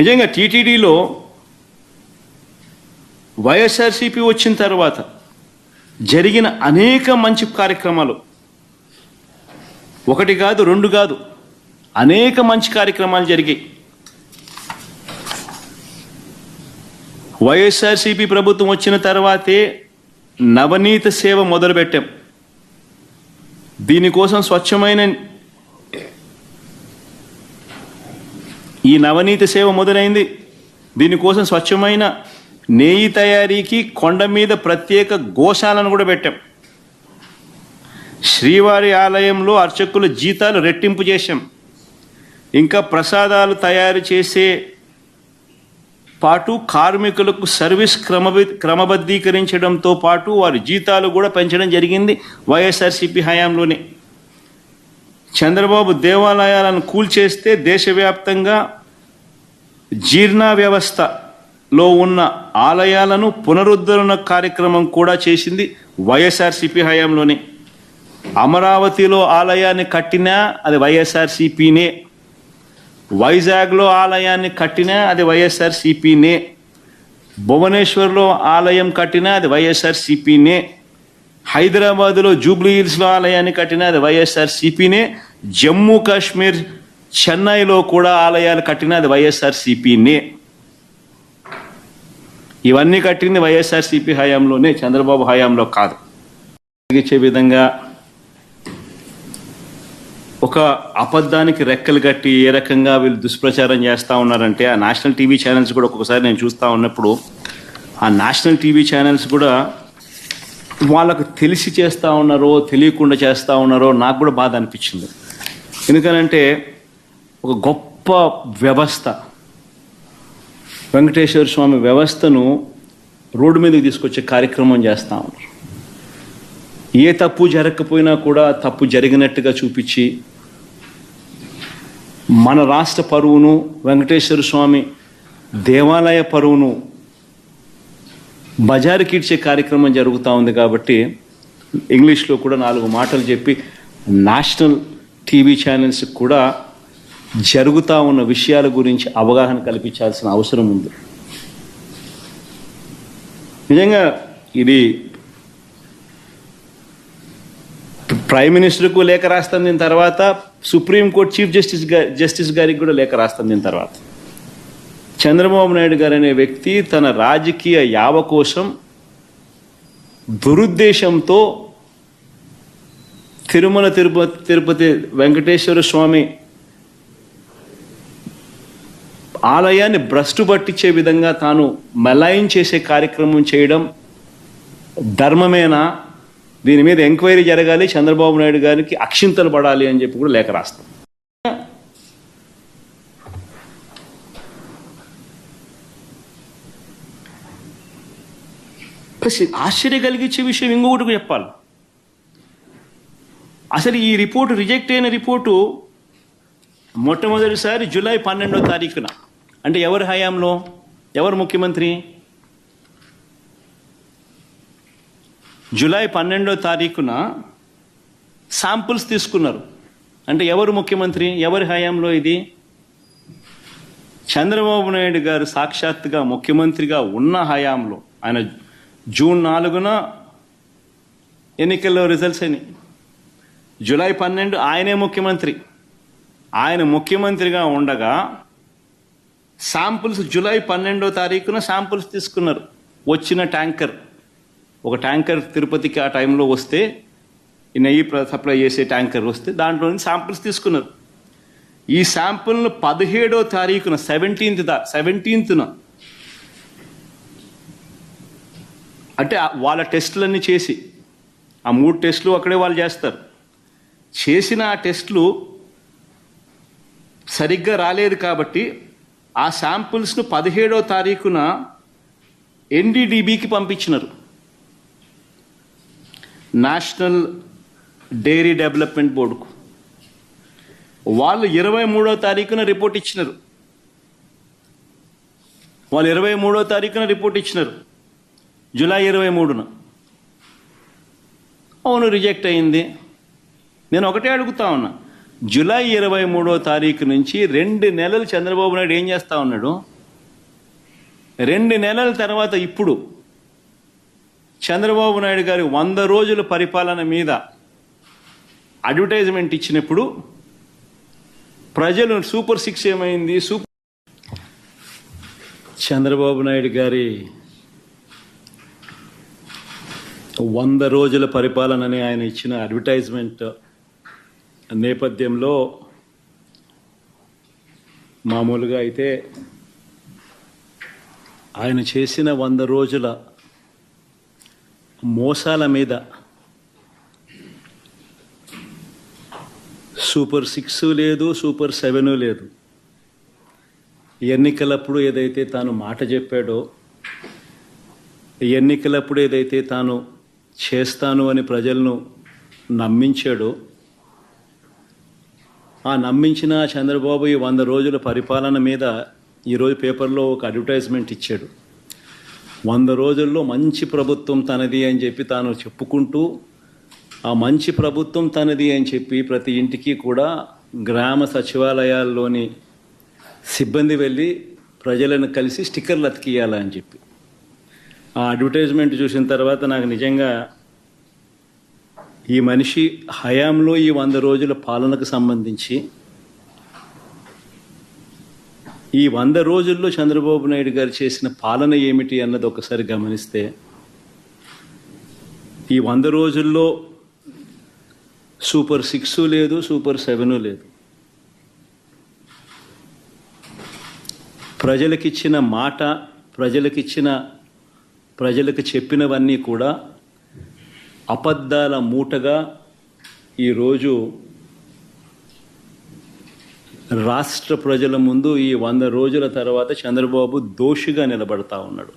నిజంగా టీటీడీలో వైఎస్ఆర్సీపీ వచ్చిన తర్వాత జరిగిన అనేక మంచి కార్యక్రమాలు. ఒకటి కాదు రెండు కాదు అనేక మంచి కార్యక్రమాలు జరిగాయి. వైఎస్ఆర్సీపీ ప్రభుత్వం వచ్చిన తర్వాతే నవనీత సేవ మొదలుపెట్టాం. దీనికోసం స్వచ్ఛమైన ఈ నవనీతి సేవ మొదలైంది. దీనికోసం స్వచ్ఛమైన నెయ్యి తయారీకి కొండ మీద ప్రత్యేక గోశాలను కూడా పెట్టాం. శ్రీవారి ఆలయంలో అర్చకుల జీతాలు రెట్టింపు చేశాం. ఇంకా ప్రసాదాలు తయారు చేసే పాటు కార్మికులకు సర్వీస్ క్రమబి క్రమబద్ధీకరించడంతో పాటు వారి జీతాలు కూడా పెంచడం జరిగింది వైఎస్ఆర్సీపీ హయాంలోనే. చంద్రబాబు దేవాలయాలను కూల్చేస్తే దేశవ్యాప్తంగా జీర్ణ వ్యవస్థలో ఉన్న ఆలయాలను పునరుద్ధరణ కార్యక్రమం కూడా చేసింది వైఎస్ఆర్సీపీ హయాంలోనే. అమరావతిలో ఆలయాన్ని కట్టినా అది వైఎస్ఆర్సీపీనే. వైజాగ్లో ఆలయాన్ని కట్టినా అది వైఎస్ఆర్సీపీనే. భువనేశ్వర్లో ఆలయం కట్టినా అది వైఎస్ఆర్సీపీనే. హైదరాబాదులో జూబ్లీ హిల్స్లో ఆలయాన్ని కట్టినా అది వైఎస్ఆర్సిపినే. జమ్మూ కాశ్మీర్ చెన్నైలో కూడా ఆలయాలు కట్టినా అది వైఎస్ఆర్సీపీనే ఇవన్నీ కట్టింది వైఎస్ఆర్సీపీ హయాంలోనే చంద్రబాబు హయాంలో కాదు. ఇచ్చే విధంగా ఒక అబద్ధానికి రెక్కలు కట్టి ఏ రకంగా వీళ్ళు దుష్ప్రచారం చేస్తూ ఉన్నారంటే ఆ నేషనల్ టీవీ ఛానల్స్ కూడా ఒక్కొక్కసారి నేను చూస్తూ ఉన్నప్పుడు ఆ నేషనల్ టీవీ ఛానల్స్ కూడా వాళ్ళకు తెలిసి చేస్తూ ఉన్నారో తెలియకుండా చేస్తూ ఉన్నారో నాకు కూడా బాధ అనిపించింది. ఎందుకనంటే ఒక గొప్ప వ్యవస్థ. వెంకటేశ్వర స్వామి వ్యవస్థను రోడ్డు మీదకి తీసుకొచ్చే కార్యక్రమం చేస్తా ఉన్నారు. ఏ తప్పు జరగకపోయినా కూడా తప్పు జరిగినట్టుగా చూపించి మన రాష్ట్ర పరువును వెంకటేశ్వర స్వామి దేవాలయ పరువును బజారు ఇచ్చే కార్యక్రమం జరుగుతూ ఉంది కాబట్టి ఇంగ్లీష్లో కూడా నాలుగు మాటలు చెప్పి నేషనల్ టీవీ ఛానల్స్కి కూడా జరుగుతూ ఉన్న విషయాల గురించి అవగాహన కల్పించాల్సిన అవసరం ఉంది. నిజంగా ఇది ప్రైమ్ మినిస్టర్కు లేఖ రాస్తాం దీని తర్వాత సుప్రీంకోర్టు చీఫ్ జస్టిస్ గారి జస్టిస్ గారికి కూడా లేఖ రాస్తాం దీని తర్వాత. చంద్రబాబు నాయుడు గారు అనే వ్యక్తి తన రాజకీయ యావ కోసం దురుద్దేశంతో తిరుమల తిరుపతి తిరుపతి వెంకటేశ్వర స్వామి ఆలయాన్ని భ్రష్టు పట్టించే విధంగా తాను మెలాయిన్ చేసే కార్యక్రమం చేయడం ధర్మమేనా? దీని మీద ఎంక్వైరీ జరగాలి. చంద్రబాబు నాయుడు గారికి అక్షింతలు పడాలి అని చెప్పి కూడా లేఖ రాస్తాం. ప్లస్ ఆశ్చర్య కలిగించే విషయం ఇంకొకటి చెప్పాలి. అసలు ఈ రిపోర్టు రిజెక్ట్ అయిన రిపోర్టు మొట్టమొదటిసారి జూలై పన్నెండో తారీఖున. అంటే ఎవరి హయాంలో? ఎవరు ముఖ్యమంత్రి? జూలై పన్నెండో తారీఖున శాంపుల్స్ తీసుకున్నారు. అంటే ఎవరు ముఖ్యమంత్రి? ఎవరి హయాంలో ఇది? చంద్రబాబు నాయుడు గారు సాక్షాత్తుగా ముఖ్యమంత్రిగా ఉన్న హయాంలో ఆయన జూన్ నాలుగున ఎన్నికల్లో రిజల్ట్స్ అయినాయి. జూలై పన్నెండు ఆయనే ముఖ్యమంత్రి. ఆయన ముఖ్యమంత్రిగా ఉండగా శాంపుల్స్ జూలై పన్నెండో తారీఖున శాంపుల్స్ తీసుకున్నారు. వచ్చిన ట్యాంకర్. ఒక ట్యాంకర్ తిరుపతికి ఆ టైంలో వస్తే ఈ నెయ్యి సప్లై చేసే ట్యాంకర్ వస్తే దాంట్లో నుంచి శాంపుల్స్ తీసుకున్నారు. ఈ శాంపుల్ను పదిహేడో తారీఖున సెవెంటీన్త్ దా సెవెంటీన్త్న అంటే వాళ్ళ టెస్టులన్నీ చేసి ఆ మూడు టెస్టులు అక్కడే వాళ్ళు చేస్తారు. చేసిన ఆ టెస్టులు సరిగ్గా రాలేదు కాబట్టి ఆ శాంపుల్స్ను పదిహేడో తారీఖున ఎన్డీడీబీకి పంపించినారు. నేషనల్ డైరీ డెవలప్మెంట్ బోర్డుకు. వాళ్ళు ఇరవై మూడో తారీఖున రిపోర్ట్ ఇచ్చినారు. వాళ్ళు ఇరవై మూడో తారీఖున రిపోర్ట్ ఇచ్చినారు. జూలై ఇరవై మూడున. అవును రిజెక్ట్ అయింది. నేను ఒకటే అడుగుతా ఉన్నా. జూలై ఇరవై మూడో తారీఖు నుంచి రెండు నెలలు చంద్రబాబు నాయుడు ఏం చేస్తా ఉన్నాడు? రెండు నెలల తర్వాత ఇప్పుడు చంద్రబాబు నాయుడు గారి వంద రోజుల పరిపాలన మీద అడ్వర్టైజ్మెంట్ ఇచ్చినప్పుడు ప్రజలు సూపర్ సిక్స్ ఏమైంది? సూపర్ చంద్రబాబు నాయుడు గారి వంద రోజుల పరిపాలనని ఆయన ఇచ్చిన అడ్వర్టైజ్మెంట్ నేపథ్యంలో మామూలుగా అయితే ఆయన చేసిన వంద రోజుల మోసాల మీద సూపర్ సిక్స్ లేదు సూపర్ సెవెన్ లేదు. ఎన్నికలప్పుడు ఏదైతే తాను మాట చెప్పాడో ఎన్నికలప్పుడు ఏదైతే తాను చేస్తాను అని ప్రజలను నమ్మించాడో ఆ నమ్మించిన చంద్రబాబు ఈ వంద రోజుల పరిపాలన మీద ఈరోజు పేపర్లో ఒక అడ్వర్టైజ్మెంట్ ఇచ్చాడు. వంద రోజుల్లో మంచి ప్రభుత్వం తనది అని చెప్పి తాను చెప్పుకుంటూ ఆ మంచి ప్రభుత్వం తనది అని చెప్పి ప్రతి ఇంటికి కూడా గ్రామ సచివాలయాల్లోని సిబ్బంది వెళ్ళి ప్రజలను కలిసి స్టిక్కర్లు అతికియాలని చెప్పి. ఆ అడ్వర్టైజ్మెంట్ చూసిన తర్వాత నాకు నిజంగా ఈ మనిషి హయాంలో ఈ వంద రోజుల పాలనకు సంబంధించి ఈ వంద రోజుల్లో చంద్రబాబు నాయుడు గారు చేసిన పాలన ఏమిటి అన్నది ఒకసారి గమనిస్తే ఈ వంద రోజుల్లో సూపర్ సిక్స్ లేదు సూపర్ సెవెన్ లేదు. ప్రజలకిచ్చిన మాట ప్రజలకిచ్చిన ప్రజలకు చెప్పినవన్నీ కూడా అబద్ధాల మూటగా ఈరోజు రాష్ట్ర ప్రజల ముందు ఈ వంద రోజుల తర్వాత చంద్రబాబు దోషిగా నిలబడతా ఉన్నాడు.